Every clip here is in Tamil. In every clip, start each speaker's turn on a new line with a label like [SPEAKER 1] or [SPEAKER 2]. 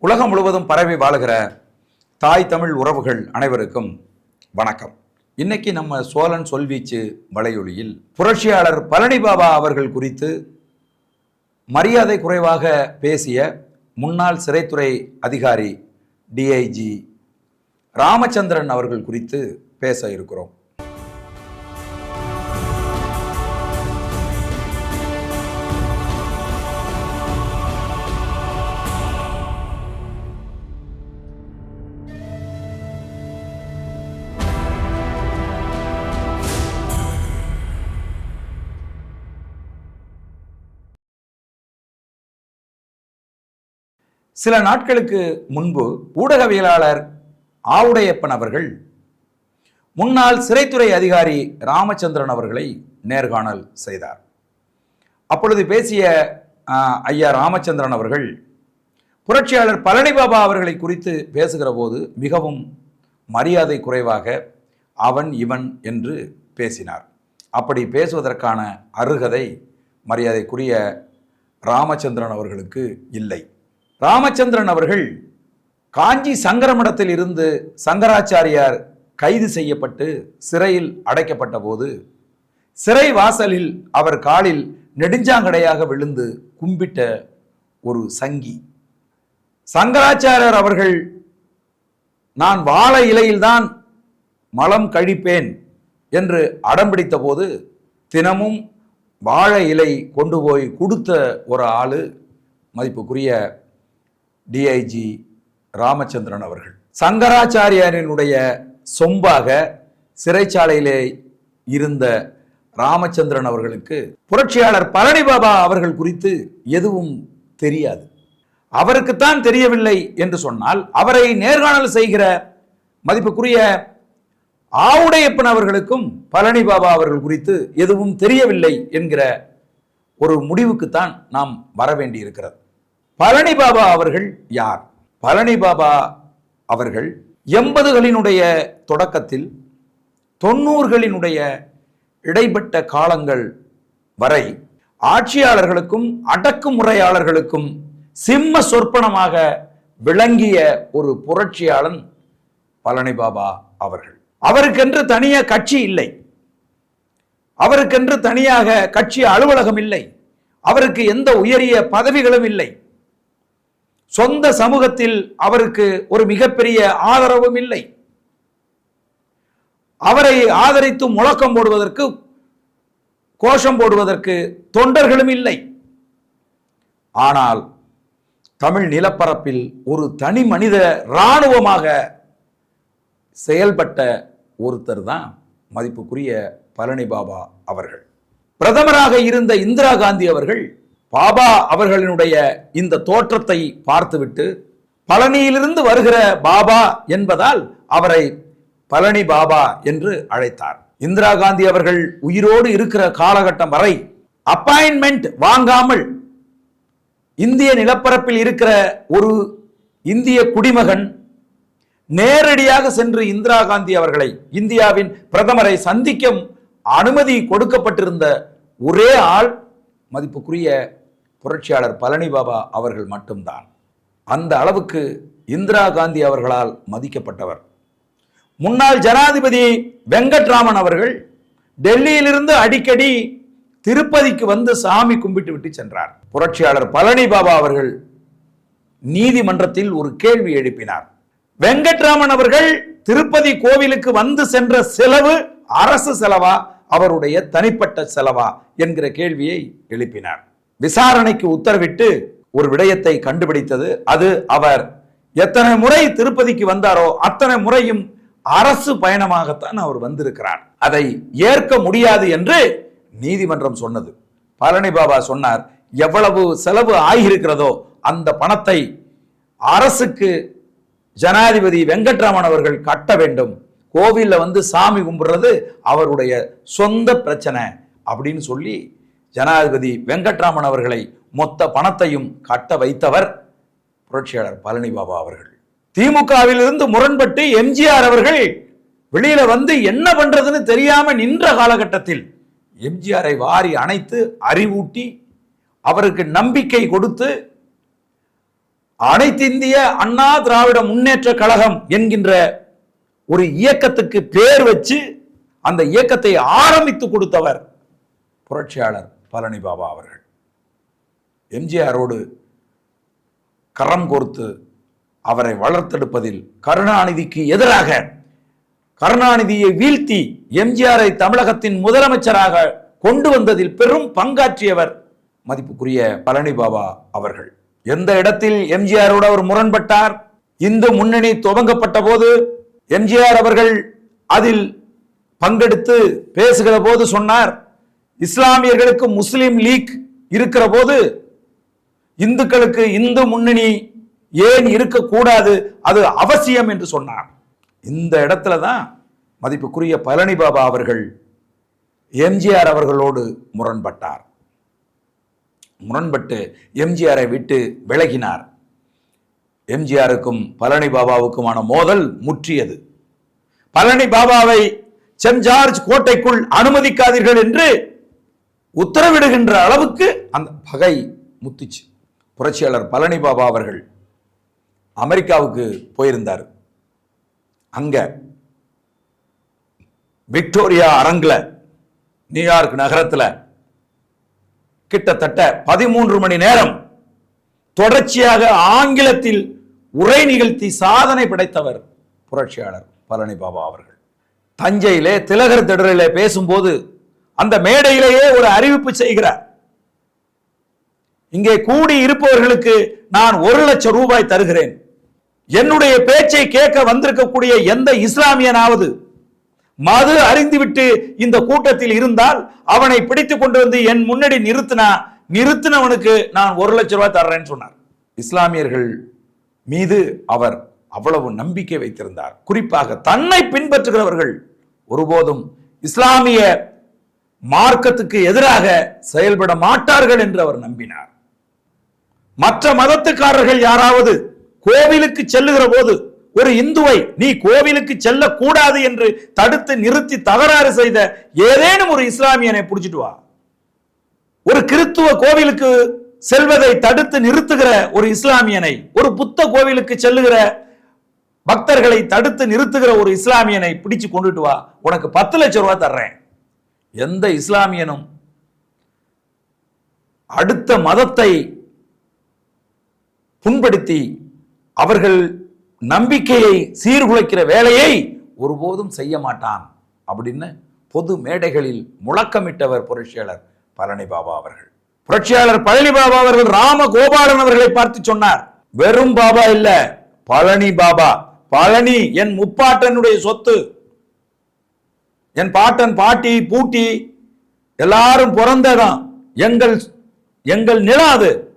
[SPEAKER 1] உலகம் முழுவதும் பரவி வாழுகிற தாய் தமிழ் உறவுகள் அனைவருக்கும் வணக்கம். இன்னைக்கு நம்ம சோழன் சொல்வீச்சு வலையொலியில் புரட்சியாளர் பழனி பாபா அவர்கள் குறித்து மரியாதை குறைவாக பேசிய முன்னாள் சிறைத்துறை அதிகாரி டிஐஜி ராமச்சந்திரன் அவர்கள் குறித்து பேச இருக்கிறோம். சில நாட்களுக்கு முன்பு ஊடகவியலாளர் ஆவுடையப்பன் அவர்கள் முன்னாள் சிறைத்துறை அதிகாரி ராமச்சந்திரன் அவர்களை நேர்காணல் செய்தார். அப்பொழுது பேசிய ஐயா ராமச்சந்திரன் அவர்கள் புரட்சியாளர் பழனி பாபா அவர்களை குறித்து பேசுகிற போது மிகவும் மரியாதை குறைவாக அவன் இவன் என்று பேசினார். அப்படி பேசுவதற்கான அருகதை மரியாதைக்குரிய ராமச்சந்திரன் அவர்களுக்கு இல்லை. ராமச்சந்திரன் அவர்கள் காஞ்சி சங்கரமடத்தில் இருந்து சங்கராச்சாரியார் கைது செய்யப்பட்டு சிறையில் அடைக்கப்பட்ட போது சிறை வாசலில் அவர் காலில் நெடுஞ்சாங்கடையாக விழுந்து கும்பிட்ட ஒரு சங்கி. சங்கராச்சாரியர் அவர்கள் நான் வாழை இலையில்தான் மலம் கழிப்பேன் என்று அடம்பிடித்த போது தினமும் வாழை இலை கொண்டு போய் கொடுத்த ஒரு ஆள் மதிப்புக்குரிய டிஐஜி ராமச்சந்திரன் அவர்கள். சங்கராச்சாரியாரினுடைய சொம்பாக சிறைச்சாலையிலே இருந்த ராமச்சந்திரன் அவர்களுக்கு புரட்சியாளர் பழனி பாபா அவர்கள் குறித்து எதுவும் தெரியாது. அவருக்குத்தான் தெரியவில்லை என்று சொன்னால் அவரை நேர்காணல் செய்கிற மதிப்புக்குரிய ஆவுடையப்பன் அவர்களுக்கும் பழனி பாபா அவர்கள் குறித்து எதுவும் தெரியவில்லை என்கிற ஒரு முடிவுக்குத்தான் நாம் வர வேண்டி இருக்கிறது பழனி பாபா அவர்கள் யார்? பழனி பாபா அவர்கள் எண்பதுகளினுடைய தொடக்கத்தில் தொண்ணூறுகளினுடைய இடைப்பட்ட காலங்கள் வரை ஆட்சியாளர்களுக்கும் அடக்குமுறையாளர்களுக்கும் சிம்ம சொற்பனமாக விளங்கிய ஒரு புரட்சியாளன் பழனி பாபா அவர்கள். அவருக்கென்று தனிய கட்சி இல்லை. அவருக்கென்று தனியாக கட்சி அலுவலகம் இல்லை. அவருக்கு எந்த உயரிய பதவிகளும் இல்லை. சொந்த சமூகத்தில் அவருக்கு ஒரு மிகப்பெரிய ஆதரவும் இல்லை. அவரை ஆதரித்து முழக்கம் போடுவதற்கு கோஷம் போடுவதற்கு தொண்டர்களும் இல்லை. ஆனால் தமிழ் நிலப்பரப்பில் ஒரு தனி மனித இராணுவமாக செயல்பட்ட ஒருத்தர் தான் மதிப்புக்குரிய பழனி பாபா அவர்கள். பிரதமராக இருந்த இந்திரா காந்தி அவர்கள் பாபா அவர்களினுடைய இந்த தோற்றத்தை பார்த்துவிட்டு பழனியிலிருந்து வருகிற பாபா என்பதால் அவரை பழனி பாபா என்று அழைத்தார். இந்திரா காந்தி அவர்கள் உயிரோடு இருக்கிற காலகட்டம் வரை அப்பாயின்மெண்ட் வாங்காமல் இந்திய நிலப்பரப்பில் இருக்கிற ஒரு இந்திய குடிமகன் நேரடியாக சென்று இந்திரா காந்தி அவர்களை இந்தியாவின் பிரதமரை சந்திக்க அனுமதி கொடுக்கப்பட்டிருந்த ஒரே ஆள் மதிப்புக்குரிய புரட்சியாளர் பழனி பாபா அவர்கள் மட்டும்தான். அந்த அளவுக்கு இந்திரா காந்தி அவர்களால் மதிக்கப்பட்டவர். முன்னாள் ஜனாதிபதி வெங்கட்ராமன் அவர்கள் டெல்லியிலிருந்து அடிக்கடி திருப்பதிக்கு வந்து சாமி கும்பிட்டு விட்டு சென்றார். புரட்சியாளர் பழனி பாபா அவர்கள் நீதிமன்றத்தில் ஒரு கேள்வி எழுப்பினார். வெங்கட்ராமன் அவர்கள் திருப்பதி கோவிலுக்கு வந்து சென்ற செலவு அரசு செலவா? அவருடைய தனிப்பட்ட செலவா என்கிற கேள்வியை எழுப்பினார். விசாரணைக்கு உத்தரவிட்டு ஒரு விடயத்தை கண்டுபிடித்தது அது அவர் எத்தனை முறை திருப்பதிக்கு வந்தாரோ அத்தனை முறையும் அரசு பயணமாகத்தான் அவர் வந்திருக்கிறார். அதை ஏற்க முடியாது என்று நீதிமன்றம் சொன்னது. பழனி பாபா சொன்னார் எவ்வளவு செலவு ஆகியிருக்கிறதோ அந்த பணத்தை அரசுக்கு ஜனாதிபதி வெங்கட்ராமன் அவர்கள் கட்ட வேண்டும். கோவிலில் வந்து சாமி கும்பிடுறது அவருடைய சொந்த பிரச்சனை அப்படின்னு சொல்லி ஜனாதிபதி வெங்கட்ராமன் அவர்களை மொத்த பணத்தையும் கட்ட வைத்தவர் புரட்சியாளர் பழனி பாபா அவர்கள். திமுகவில் இருந்து முரண்பட்டு எம்ஜிஆர் அவர்கள் வெளியில வந்து என்ன பண்றதுன்னு தெரியாம நின்ற காலகட்டத்தில் எம்ஜிஆரை வாரி அணைத்து அறிவூட்டி அவருக்கு நம்பிக்கை கொடுத்து அனைத்து இந்திய அண்ணா திராவிட முன்னேற்ற கழகம் என்கின்ற ஒரு இயக்கத்துக்கு பேர் வச்சு அந்த இயக்கத்தை ஆரம்பித்து கொடுத்தவர் புரட்சியாளர் பழனி பாபா அவர்கள். எம்ஜிஆரோடு கரம் கோர்த்து அவரை வளர்த்தெடுப்பதில் கருணாநிதிக்கு எதிராக கருணாநிதியை வீழ்த்தி எம்ஜிஆரை தமிழகத்தின் முதலமைச்சராக கொண்டு வந்ததில் பெரும் பங்காற்றியவர் மதிப்புக்குரிய பழனி பாபா அவர்கள். எந்த இடத்தில் எம்ஜிஆரோடு அவர் முரண்பட்டார்? இந்து முன்னணி துவங்கப்பட்ட போது எம்ஜிஆர் அவர்கள் அதில் பங்கெடுத்து பேசுகிற போது சொன்னார் இஸ்லாமியர்களுக்கு முஸ்லீம் லீக் இருக்கிற போது இந்துக்களுக்கு இந்து முன்னணி ஏன் இருக்கக்கூடாது அது அவசியம் என்று சொன்னார். இந்த இடத்துல தான் மதிப்புக்குரிய பழனி பாபா அவர்கள் எம்ஜிஆர் அவர்களோடு முரண்பட்டார். முரண்பட்டு எம்ஜிஆரை விட்டு விலகினார். எம்ஜிஆருக்கும் பழனி பாபாவுக்குமான மோதல் முற்றியது. பழனி பாபாவை சென்ட் ஜார்ஜ் கோட்டைக்குள் அனுமதிக்காதீர்கள் என்று உத்தரவிடுகின்ற அளவுக்கு அந்த பகை முத்துச்சு. புரட்சியாளர் பழனி பாபா அவர்கள் அமெரிக்காவுக்கு போயிருந்தார். அங்க விக்டோரியா அரங்கில் நியூயார்க் நகரத்தில் கிட்டத்தட்ட பதிமூன்று மணி நேரம் தொடர்ச்சியாக ஆங்கிலத்தில் உரை நிகழ்த்தி சாதனை படைத்தவர் புரட்சியாளர் பழனி பாபா அவர்கள். தஞ்சையிலே திலகர் திடலிலே பேசும்போது அந்த மேடையிலேயே ஒரு அறிவிப்பு செய்கிறார். இங்கே கூடி இருப்பவர்களுக்கு நான் ஒரு லட்சம் ரூபாய் தருகிறேன். என்னுடைய பேச்சை கேட்க வந்திருக்கக்கூடிய எந்த இஸ்லாமியனாவது மது அறிந்துவிட்டு இந்த கூட்டத்தில் இருந்தால் அவனை பிடித்து கொண்டு வந்து என் முன்னாடி நிறுத்தினா நிறுத்தினவனுக்கு நான் ஒரு லட்ச ரூபாய் தர்றேன்னு சொன்னார். இஸ்லாமியர்கள் மீது அவர் அவ்வளவு நம்பிக்கை வைத்திருந்தார். குறிப்பாக தன்னை பின்பற்றுகிறவர்கள் ஒருபோதும் இஸ்லாமிய மார்க்கத்துக்கு எதிராக செயல்பட மாட்டார்கள் என்று அவர் நம்பினார். மற்ற மதத்துக்காரர்கள் யாராவது கோவிலுக்கு செல்லுகிற போது ஒரு இந்துவை நீ கோவிலுக்கு செல்லக்கூடாது என்று தடுத்து நிறுத்தி தகராறு செய்த ஏதேனும் ஒரு இஸ்லாமியனை பிடிச்சிட்டு வா. ஒரு கிறித்துவ கோவிலுக்கு செல்வதை தடுத்து நிறுத்துகிற ஒரு இஸ்லாமியனை ஒரு புத்த கோவிலுக்கு செல்லுகிற பக்தர்களை தடுத்து நிறுத்துகிற ஒரு இஸ்லாமியனை பிடிச்சு கொண்டுட்டு வா. உனக்கு பத்து லட்சம் ரூபா தர்றேன். எந்த இஸ்லாமியனும் அடுத்த மதத்தை புண்படுத்தி அவர்கள் நம்பிக்கையை சீர்குலைக்கிற வேலையை ஒருபோதும் செய்ய மாட்டான் அப்படின்னு பொது மேடைகளில் முழக்கமிட்டவர் புரட்சியாளர் பழனி பாபா அவர்கள். புரட்சியாளர் பழனி பாபா அவர்கள் ராம கோபாலன் அவர்களை பார்த்து சொன்னார். வெறும் பாபா இல்ல பழனி பாபா. பழனி என் முப்பாட்டனுடைய சொத்து. என் பாட்டன் பாட்டி பூட்டி எல்லாரும் பிறந்ததான் எங்கள் எங்கள் நிலம் அது.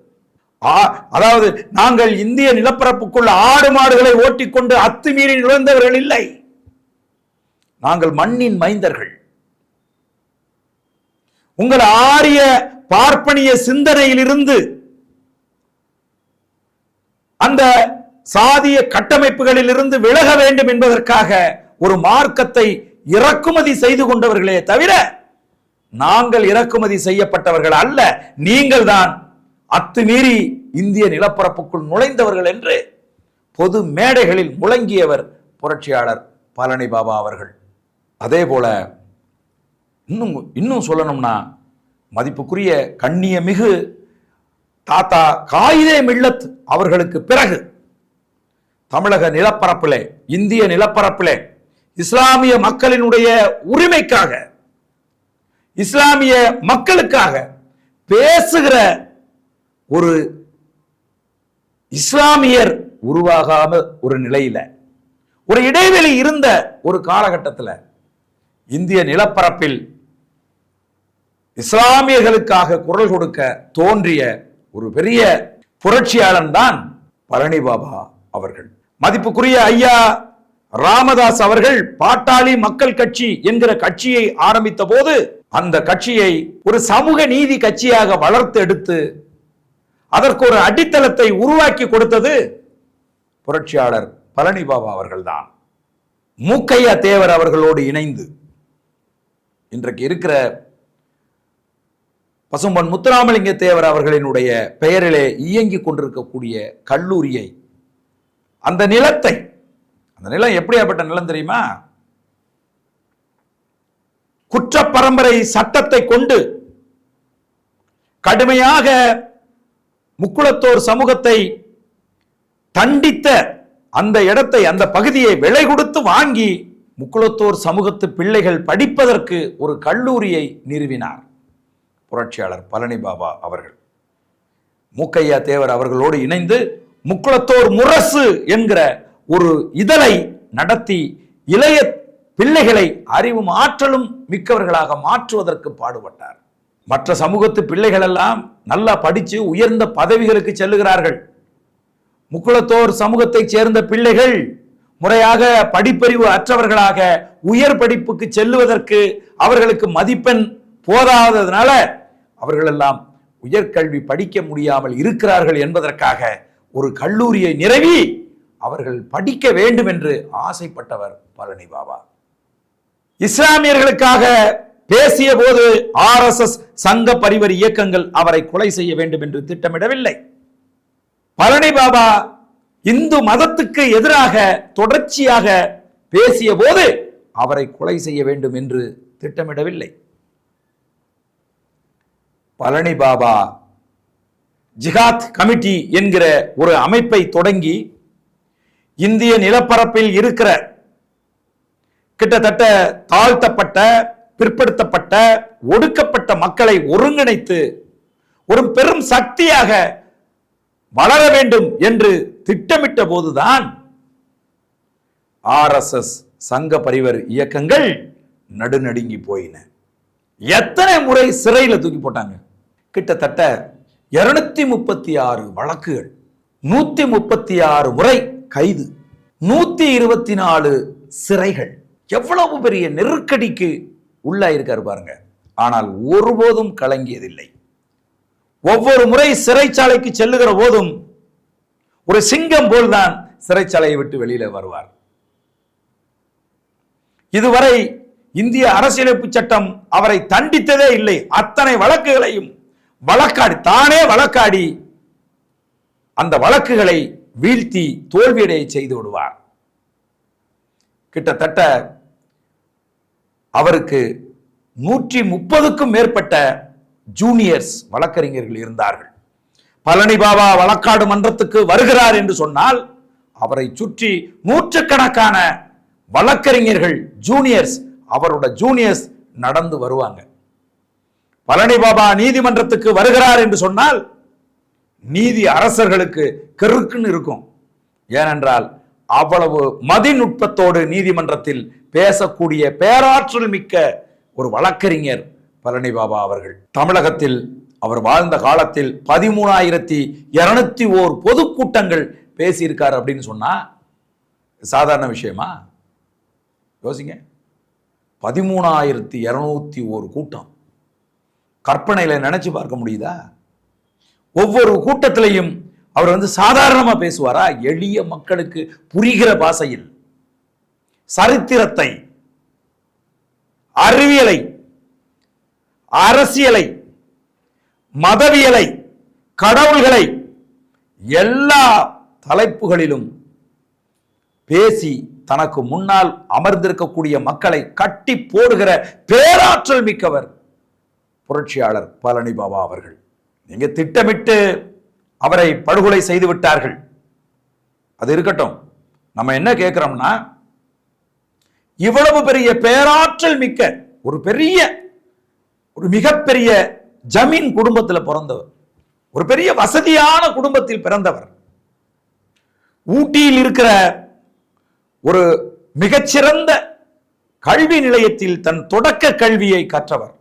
[SPEAKER 1] ஆ- அதாவது நாங்கள் இந்திய நிலப்பரப்புக்குள் ஆடு மாடுகளை ஓட்டிக்கொண்டு அத்துமீறி நுழைந்தவர்கள் இல்லை. நாங்கள் மண்ணின் மைந்தர்கள். உங்கள் ஆரிய பார்ப்பனிய சிந்தனையிலிருந்து அந்த சாதிய கட்டமைப்புகளில் இருந்து விலக வேண்டும் என்பதற்காக ஒரு மார்க்கத்தை இறக்குமதி செய்து கொண்டவர்களே தவிர நாங்கள் இறக்குமதி செய்யப்பட்டவர்கள் அல்ல. நீங்கள் தான் அத்துமீறி இந்திய நிலப்பரப்புக்குள் நுழைந்தவர்கள் என்று பொது மேடைகளில் முழங்கியவர் புரட்சியாளர் பழனி பாபா அவர்கள். அதே போல இன்னும் இன்னும் சொல்லணும்னா மதிப்புக்குரிய கண்ணியமிகு தாத்தா காயிதே மில்லத் அவர்களுக்கு பிறகு தமிழக நிலப்பரப்பிலே இந்திய நிலப்பரப்பிலே இஸ்லாமிய மக்களினுடைய உரிமைக்காக இஸ்லாமிய மக்களுக்காக பேசுகிற ஒரு இஸ்லாமியர் உருவாகாம ஒரு நிலையில ஒரு இடைவெளி இருந்த ஒரு காலகட்டத்தில் இந்திய நிலப்பரப்பில் இஸ்லாமியர்களுக்காக குரல் கொடுக்க தோன்றிய ஒரு பெரிய புரட்சியாளன் தான் பழனி பாபா அவர்கள். மதிப்புக்குரிய ஐயா ராமதாஸ் அவர்கள் பாட்டாளி மக்கள் கட்சி என்கிற கட்சியை ஆரம்பித்த போது அந்த கட்சியை ஒரு சமூக நீதி கட்சியாக வளர்த்து எடுத்து அதற்கு ஒரு அடித்தளத்தை உருவாக்கி கொடுத்தது புரட்சியாளர் பழனி பாபா அவர்கள்தான் மூக்கையா தேவர் அவர்களோடு இணைந்து இன்றைக்கு இருக்கிற பசும்பன் முத்துராமலிங்க தேவர் அவர்களினுடைய பெயரிலே இயங்கிக் கொண்டிருக்கக்கூடிய கல்லூரியை அந்த நிலத்தை அந்த நிலம் எப்படியாப்பட்ட நிலம் தெரியுமா? குற்ற பரம்பரை சட்டத்தை கொண்டு கடுமையாக முக்குளத்தோர் சமூகத்தை தண்டித்த அந்த இடத்தை அந்த பகுதியை விலை கொடுத்து வாங்கி முக்குளத்தோர் சமூகத்து பிள்ளைகள் படிப்பதற்கு ஒரு கல்லூரியை நிறுவினார். புரட்சியாளர் பழனி பாபா அவர்கள். மூக்கையா தேவர் அவர்களோடு இணைந்து முக்குளத்தோர் முரசு என்கிற ஒரு இதழை நடத்தி இளைய பிள்ளைகளை அறிவும் ஆற்றலும் மிக்கவர்களாக மாற்றுவதற்கு பாடுபட்டார். மற்ற சமூகத்து பிள்ளைகள் எல்லாம் நல்லா படித்து உயர்ந்த பதவிகளுக்கு செல்லுகிறார்கள். முக்குளத்தோர் சமூகத்தைச் சேர்ந்த பிள்ளைகள் முறையாக படிப்பறிவு அற்றவர்களாக உயர் படிப்புக்கு செல்லுவதற்கு அவர்களுக்கு மதிப்பெண் போதாததுனால அவர்களெல்லாம் உயர்கல்வி படிக்க முடியாமல் இருக்கிறார்கள் என்பதற்காக ஒரு கல்லூரியை நிறவி அவர்கள் படிக்க வேண்டும் என்று ஆசைப்பட்டவர் பழனி பாபா. இஸ்லாமியர்களுக்காக பேசிய போது ஆர் எஸ் எஸ் சங்க பரிவர் இயக்கங்கள் அவரை கொலை செய்ய வேண்டும் என்று திட்டமிடவில்லை. பழனி பாபா இந்து மதத்துக்கு எதிராக தொடர்ச்சியாக பேசிய போது அவரை கொலை செய்ய வேண்டும் என்று திட்டமிடவில்லை. பழனி பாபா. ஜிகாத் கமிட்டி என்கிற ஒரு அமைப்பை தொடங்கி இந்திய நிலப்பரப்பில் இருக்கிற கிட்டத்தட்ட தாழ்த்தப்பட்ட பிற்படுத்தப்பட்ட ஒடுக்கப்பட்ட மக்களை ஒருங்கிணைத்து ஒரு பெரும் சக்தியாக வளர வேண்டும் என்று திட்டமிட்ட போதுதான் ஆர்எஸ்எஸ் சங்க பரிவர் இயக்கங்கள் நடுநடுங்கி போயின. எத்தனை முறை சிறையில் தூக்கி போட்டாங்க? கிட்டத்தட்ட இருநூத்தி முப்பத்தி ஆறு வழக்குகள் நூத்தி முப்பத்தி ஆறு முறை கைது நூத்தி இருபத்தி நாலு சிறைகள். எவ்வளவு பெரிய நெருக்கடிக்கு உள்ளாயிருக்காரு பாருங்க. ஆனால் ஒருபோதும் கலங்கியதில்லை. ஒவ்வொரு முறை சிறைச்சாலைக்கு செல்லுகிற போதும் ஒரு சிங்கம் போல்தான் சிறைச்சாலையை விட்டு வெளியில வருவார். இதுவரை இந்திய அரசியலமைப்பு சட்டம் அவரை தண்டித்ததே இல்லை. அத்தனை வழக்குகளையும் வழக்காடி தானே வழக்காடி. அந்த வழக்குகளை வீழ்த்தி தோல்வியடைய செய்து விடுவார். கிட்டத்தட்ட அவருக்கு நூற்றி முப்பதுக்கும் மேற்பட்ட ஜூனியர்ஸ் வழக்கறிஞர்கள் இருந்தார்கள். பழனி பாபா வழக்காடு மன்றத்துக்கு வருகிறார் என்று சொன்னால் அவரை சுற்றி நூற்றுக்கணக்கான வழக்கறிஞர்கள் ஜூனியர்ஸ் அவரோட ஜூனியர்ஸ் நடந்து வருவாங்க. பழனி பாபா நீதிமன்றத்துக்கு வருகிறார் என்று சொன்னால் நீதி அரசர்களுக்கு கெருக்குன்னு இருக்கும். ஏனென்றால் அவ்வளவு மதிநுட்பத்தோடு நீதிமன்றத்தில் பேசக்கூடிய பேராற்றல் மிக்க ஒரு வழக்கறிஞர் பழனி பாபா அவர்கள். தமிழகத்தில் அவர் வாழ்ந்த காலத்தில் பதிமூணாயிரத்தி இருநூத்தி ஓர் பொதுக்கூட்டங்கள் பேசியிருக்கார் அப்படின்னு சொன்னா சாதாரண விஷயமா? யோசிங்க. பதிமூணாயிரத்தி இருநூத்தி ஒரு கூட்டம். கற்பனையில் நினைச்சு பார்க்க முடியுதா? ஒவ்வொரு கூட்டத்திலையும் அவர் வந்து சாதாரணமாக பேசுவாரா? எளிய மக்களுக்கு புரிகிற பாசையில் சரித்திரத்தை அறிவியலை அரசியலை மதவியலை கடவுள்களை எல்லா தலைப்புகளிலும் பேசி தனக்கு முன்னால் அமர்ந்திருக்கக்கூடிய மக்களை கட்டி போடுகிற பேராற்றல் மிக்கவர் புரட்சியாளர் பழனி பாபா அவர்கள். நீங்க திட்டமிட்டு அவரை படுகொலை செய்து விட்டார்கள். அது இருக்கட்டும். நம்ம என்ன கேட்கிறோம்னா இவ்வளவு பெரிய பேராற்றல் மிக்க ஒரு பெரிய ஒரு மிகப்பெரிய ஜமீன் குடும்பத்தில் பிறந்தவர். ஒரு பெரிய வசதியான குடும்பத்தில் பிறந்தவர். ஊட்டியில் இருக்கிற ஒரு மிகச்சிறந்த கல்வி நிலையத்தில் தன் தொடக்க கல்வியை கற்றவர்.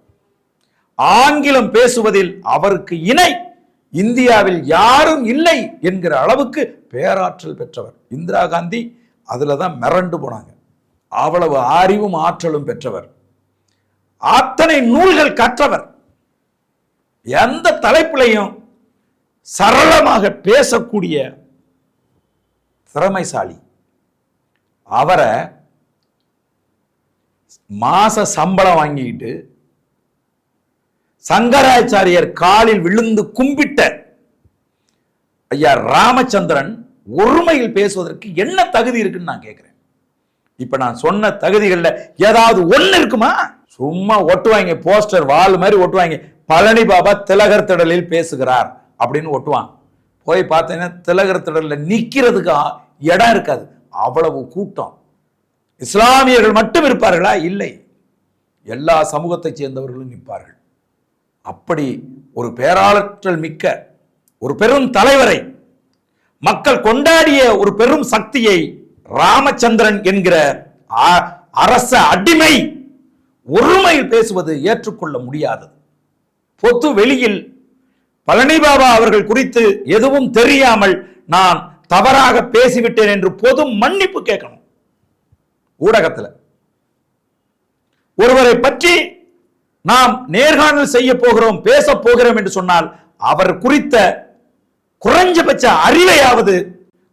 [SPEAKER 1] ஆங்கிலம் பேசுவதில் அவருக்கு இணை. இந்தியாவில் யாரும் இல்லை என்கிற அளவுக்கு பேராற்றல் பெற்றவர். இந்திரா காந்தி அதில் தான் மிரண்டு போனாங்க. அவ்வளவு அறிவும் ஆற்றலும் பெற்றவர். அத்தனை நூல்கள் கற்றவர். எந்த தலைப்பிலையும் சரளமாக பேசக்கூடிய திறமைசாலி. அவரை மாச சம்பளம் வாங்கிக்கிட்டு சங்கராச்சாரியர் காலில் விழுந்து கும்பிட்ட ஐயா ராமச்சந்திரன் ஒருமையில் பேசுவதற்கு என்ன தகுதி இருக்குன்னு நான் கேட்கிறேன் இப்ப நான் சொன்ன தகுதிகள்ல ஏதாவது ஒண்ணு இருக்குமா? சும்மா ஒட்டுவாங்க போஸ்டர் வால் மாதிரி ஒட்டுவாங்க. பழனி பாபா திலகர் திடலில் பேசுகிறார் அப்படின்னு ஒட்டுவான். போய் பார்த்தீங்கன்னா திலகர் திடல்ல நிற்கிறதுக்கு இடம் இருக்காது. அவ்வளவு கூட்டம். இஸ்லாமியர்கள் மட்டும் இருப்பார்களா? இல்லை. எல்லா சமூகத்தைச் சேர்ந்தவர்களும் நிற்பார்கள். அப்படி ஒரு பேராற்றல் மிக்க ஒரு பெரும் தலைவரை மக்கள் கொண்டாடிய ஒரு பெரும் சக்தியை ராமச்சந்திரன் என்கிற அ- அரச அடிமை ஒருமையில் பேசுவது ஏற்றுக்கொள்ள முடியாதது. பொது வெளியில் பழனி பாபா அவர்கள் குறித்து எதுவும் தெரியாமல் நான் தவறாக பேசிவிட்டேன் என்று பொது மன்னிப்பு கேட்கணும். ஊடகத்தில். ஒருவரை பற்றி நாம் நேர்காணல் செய்ய போகிறோம் பேச போகிறோம் என்று சொன்னால் அவர் குறித்த குறைஞ்சபட்ச அறிவையாவது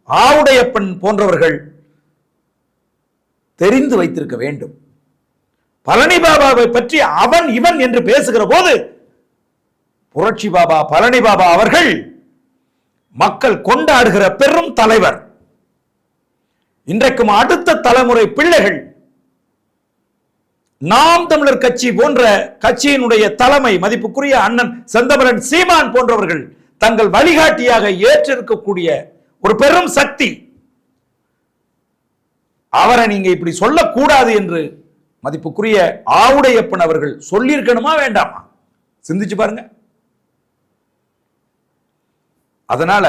[SPEAKER 1] ஆவுடையப்பன் போன்றவர்கள் தெரிந்து வைத்திருக்க வேண்டும். பழனி பாபாவை பற்றி அவன் இவன் என்று பேசுகிற போது புரட்சி பாபா பழனி பாபா அவர்கள் மக்கள் கொண்டாடுகிற பெரும் தலைவர். இன்றைக்கும் அடுத்த தலைமுறை பிள்ளைகள் நாம் தமிழர் கட்சி போன்ற கட்சியினுடைய தலைமை மதிப்புக்குரிய அண்ணன் செந்தமரன் சீமான் போன்றவர்கள் தங்கள் வழிகாட்டியாக ஏற்றிருக்கக்கூடிய ஒரு பெரும் சக்தி. அவரை நீங்க இப்படி சொல்லக்கூடாது என்று மதிப்புக்குரிய ஆவுடையப்பன் அவர்கள் சொல்லியிருக்கணுமா வேண்டாமா? சிந்திச்சு பாருங்க. அதனால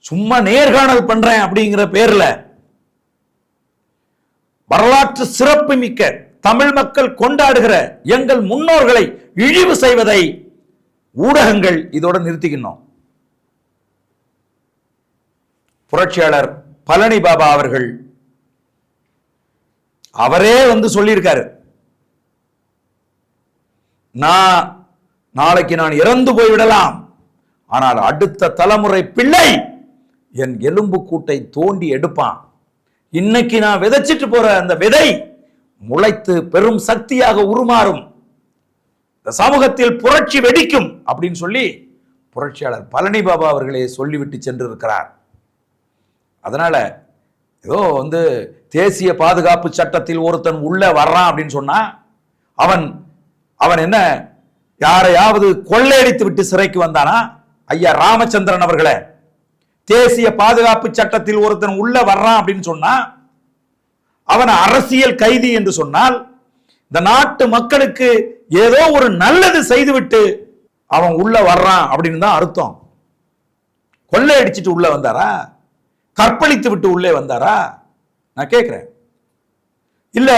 [SPEAKER 1] சும்மா நேர்காணல் பண்றேன் அப்படிங்கிற பேர்ல வரலாற்று சிறப்புமிக்க தமிழ் மக்கள் கொண்டாடுகிற எங்கள் முன்னோர்களை இழிவு செய்வதை ஊடகங்கள் இதோட நிறுத்திக்கணும் புரட்சியாளர் பழனி பாபா அவர்கள் அவரே வந்து சொல்லியிருக்காரு. நான் நாளைக்கு நான் இறந்து போய்விடலாம். ஆனால் அடுத்த தலைமுறை பிள்ளை என் எலும்பு கூட்டை தோண்டி எடுப்பான். இன்னைக்கு நான் விதைச்சிட்டு போற அந்த விதை முளைத்து பெரும் சக்தியாக உருமாறும். இந்த சமூகத்தில் புரட்சி வெடிக்கும் அப்படின்னு சொல்லி புரட்சியாளர் பழனி பாபா அவர்களே சொல்லிவிட்டு சென்றிருக்கிறார். அதனால ஏதோ வந்து தேசிய பாதுகாப்பு சட்டத்தில் ஒருத்தன் உள்ள வர்றான் அப்படின்னு சொன்னா அவன் அவன் என்ன யாரையாவது கொள்ளையடித்து விட்டு சிறைக்கு வந்தானா? ஐயா ராமச்சந்திரன் அவர்களை. தேசிய பாதுகாப்பு சட்டத்தில் ஒருத்தன் உள்ள வர்றான் அப்படின்னு சொன்னா அவன் அரசியல் கைதி என்று சொன்னால் இந்த நாட்டு மக்களுக்கு ஏதோ ஒரு நல்லது செய்துவிட்டு அவன் உள்ள வர்றான் அப்படின்னு தான் அர்த்தம். கொள்ளையடிச்சிட்டு உள்ள வந்தாரா? கற்பழித்து விட்டு உள்ளே வந்தாரா? நான் கேட்கிறேன். இல்ல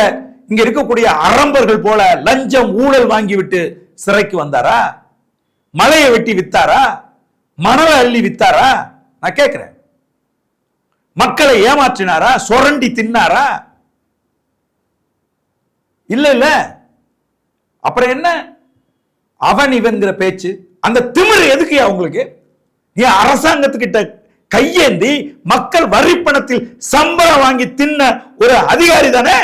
[SPEAKER 1] இங்க இருக்கக்கூடிய அரம்பர்கள் போல லஞ்சம் ஊழல் வாங்கி விட்டு சிறைக்கு வந்தாரா? மலையை வெட்டி வித்தாரா? மணலை அள்ளி வித்தாரா? நான் கேட்கிறேன் மக்களை ஏமாற்றினாரா? சுரண்டி தின்னாரா? இல்ல இல்ல. அப்புறம் என்ன? அவன் இவன்கிற பேச்சு அந்த திமிரு எதுக்கு அவங்களுக்கு நீ அரசாங்கத்துக்கிட்ட கையேந்தி மக்கள் வரிப்பணத்தில் சம்பளம் வாங்கி தின்ன ஒரு அதிகாரி தானே?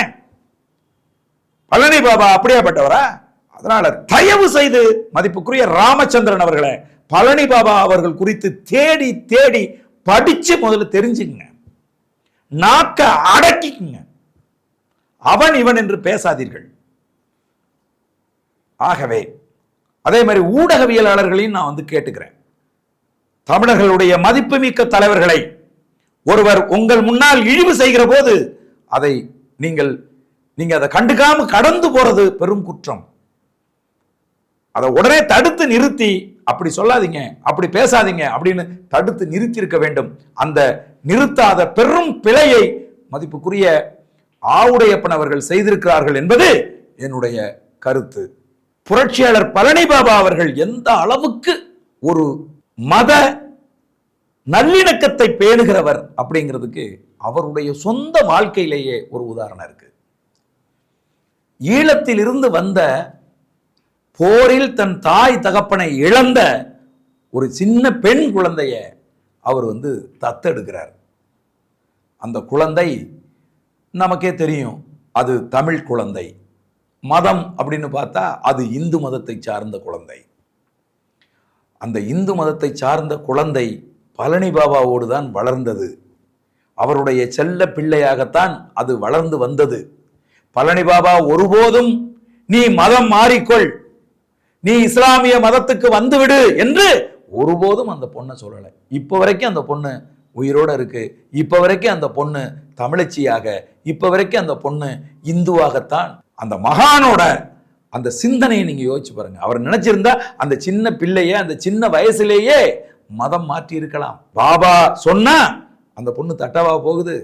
[SPEAKER 1] பழனி பாபா அப்படியாப்பட்டவரா? அதனால தயவு செய்து மதிப்புக்குரிய ராமச்சந்திரன் அவர்களை பழனி பாபா அவர்கள் குறித்து தேடி தேடி படிச்சு முதல்ல தெரிஞ்சுக்குங்க. நாக்க அடக்கிக்குங்க. அவன் இவன் என்று பேசாதீர்கள். ஆகவே அதே மாதிரி ஊடகவியலாளர்களையும் நான் வந்து கேட்டுக்கிறேன். தமிழர்களுடைய மதிப்புமிக்க தலைவர்களை ஒருவர் உங்கள் முன்னால் இழிவு செய்கிற போது அதை நீங்கள் நீங்க அதை கண்டுக்காம கடந்து போறது பெரும் குற்றம். அதை உடனே தடுத்து நிறுத்தி அப்படி சொல்லாதீங்க அப்படி பேசாதீங்க அப்படின்னு தடுத்து நிறுத்தி இருக்க வேண்டும். அந்த நிறுத்தாத பெரும் பிழையை மதிப்புக்குரிய ஆவுடையப்பன் அவர்கள் செய்திருக்கிறார்கள் என்பது என்னுடைய கருத்து. புரட்சியாளர் பழனி பாபா அவர்கள் எந்த அளவுக்கு ஒரு மத நல்லிணக்கத்தை பேணுகிறவர் அப்படிங்கிறதுக்கு அவருடைய சொந்த வாழ்க்கையிலேயே ஒரு உதாரணம் இருக்கு. ஈழத்தில் இருந்து வந்த போரில் தன் தாய் தகப்பனை இழந்த ஒரு சின்ன பெண் குழந்தைய அவர் வந்து தத்தெடுக்கிறார். அந்த குழந்தை நமக்கே தெரியும் அது தமிழ் குழந்தை. மதம் அப்படின்னு பார்த்தா அது இந்து மதத்தை சார்ந்த குழந்தை. அந்த இந்து மதத்தை சார்ந்த குழந்தை பழனி பாபாவோடு தான் வளர்ந்தது. அவருடைய செல்ல பிள்ளையாகத்தான் அது வளர்ந்து வந்தது. பழனி பாபா ஒருபோதும் நீ மதம் மாறிக்கொள் நீ இஸ்லாமிய மதத்துக்கு வந்துவிடு என்று ஒருபோதும் அந்த பொண்ணை சொல்லலை. இப்போ வரைக்கும் அந்த பொண்ணு உயிரோட இருக்கு. இப்போ வரைக்கும் அந்த பொண்ணு தமிழச்சியாக. இப்போ வரைக்கும் அந்த பொண்ணு இந்துவாகத்தான். அந்த மகானோட அந்த சிந்தனையை நீங்கள் யோசிச்சு பாருங்க. அவர் நினைச்சிருந்தா அந்த சின்ன பிள்ளைய அந்த சின்ன வயசுலேயே மதம் மாற்றி இருக்கலாம். பாபா சொன்னா அந்த பொண்ணு தட்டவா போகுது.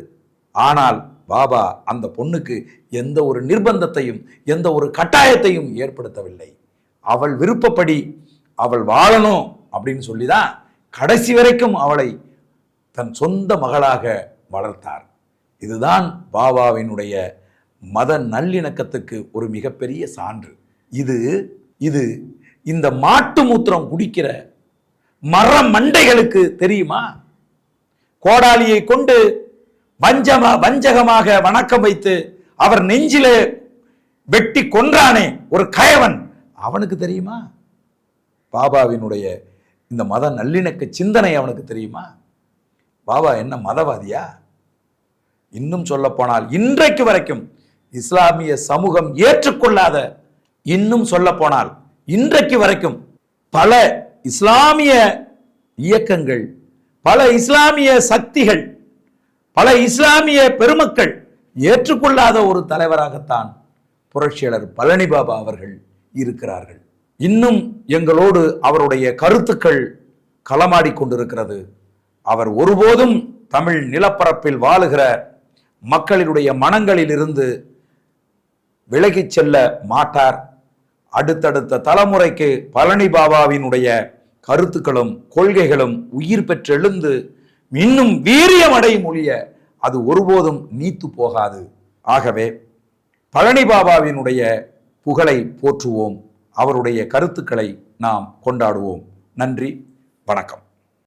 [SPEAKER 1] ஆனால் பாபா அந்த பொண்ணுக்கு எந்த ஒரு நிர்பந்தத்தையும் எந்த ஒரு கட்டாயத்தையும் ஏற்படுத்தவில்லை. அவள் விருப்பப்படி அவள் வாழணும் அப்படின்னு சொல்லி தான் கடைசி வரைக்கும் அவளை தன் சொந்த மகளாக வளர்த்தார். இதுதான் பாபாவினுடைய மத நல்லிணக்கத்துக்கு ஒரு மிகப்பெரிய சான்று. இது இது இந்த மாட்டு மூத்திரம் குடிக்கிற மர மண்டைகளுக்கு தெரியுமா? கோடாலியை கொண்டு வஞ்சமா வஞ்சகமாக வணக்கம் வைத்து அவர் நெஞ்சிலே வெட்டி கொன்றானே ஒரு கயவன். அவனுக்கு தெரியுமா? பாபாவினுடைய இந்த மத நல்லிணக்க சிந்தனை அவனுக்கு தெரியுமா? பாபா என்ன மதவாதியா? இன்னும் சொல்லப்போனால் இன்றைக்கு வரைக்கும் இஸ்லாமிய சமூகம் ஏற்றுக்கொள்ளாத இன்னும் சொல்லப்போனால் இன்றைக்கு வரைக்கும் பல இஸ்லாமிய இயக்கங்கள் பல இஸ்லாமிய சக்திகள் பல இஸ்லாமிய பெருமக்கள் ஏற்றுக்கொள்ளாத ஒரு தலைவராகத்தான் புரட்சியாளர் பழனி பாபா அவர்கள் இருக்கிறார்கள். இன்னும் எங்களோடு அவருடைய கருத்துக்கள் களமாடி கொண்டிருக்கிறது. அவர் ஒருபோதும் தமிழ் நிலப்பரப்பில் வாழுகிற மக்களினுடைய மனங்களிலிருந்து விலகிச் செல்ல மாட்டார். அடுத்தடுத்த தலைமுறைக்கு பழனி பாபாவினுடைய கருத்துக்களும் கொள்கைகளும் உயிர் பெற்றெழுந்து இன்னும் வீரியமடையும் ஒழிய அது ஒருபோதும் நீத்து போகாது. ஆகவே பழனி பாபாவினுடைய புகழை போற்றுவோம். அவருடைய கருத்துக்களை நாம் கொண்டாடுவோம். நன்றி வணக்கம்.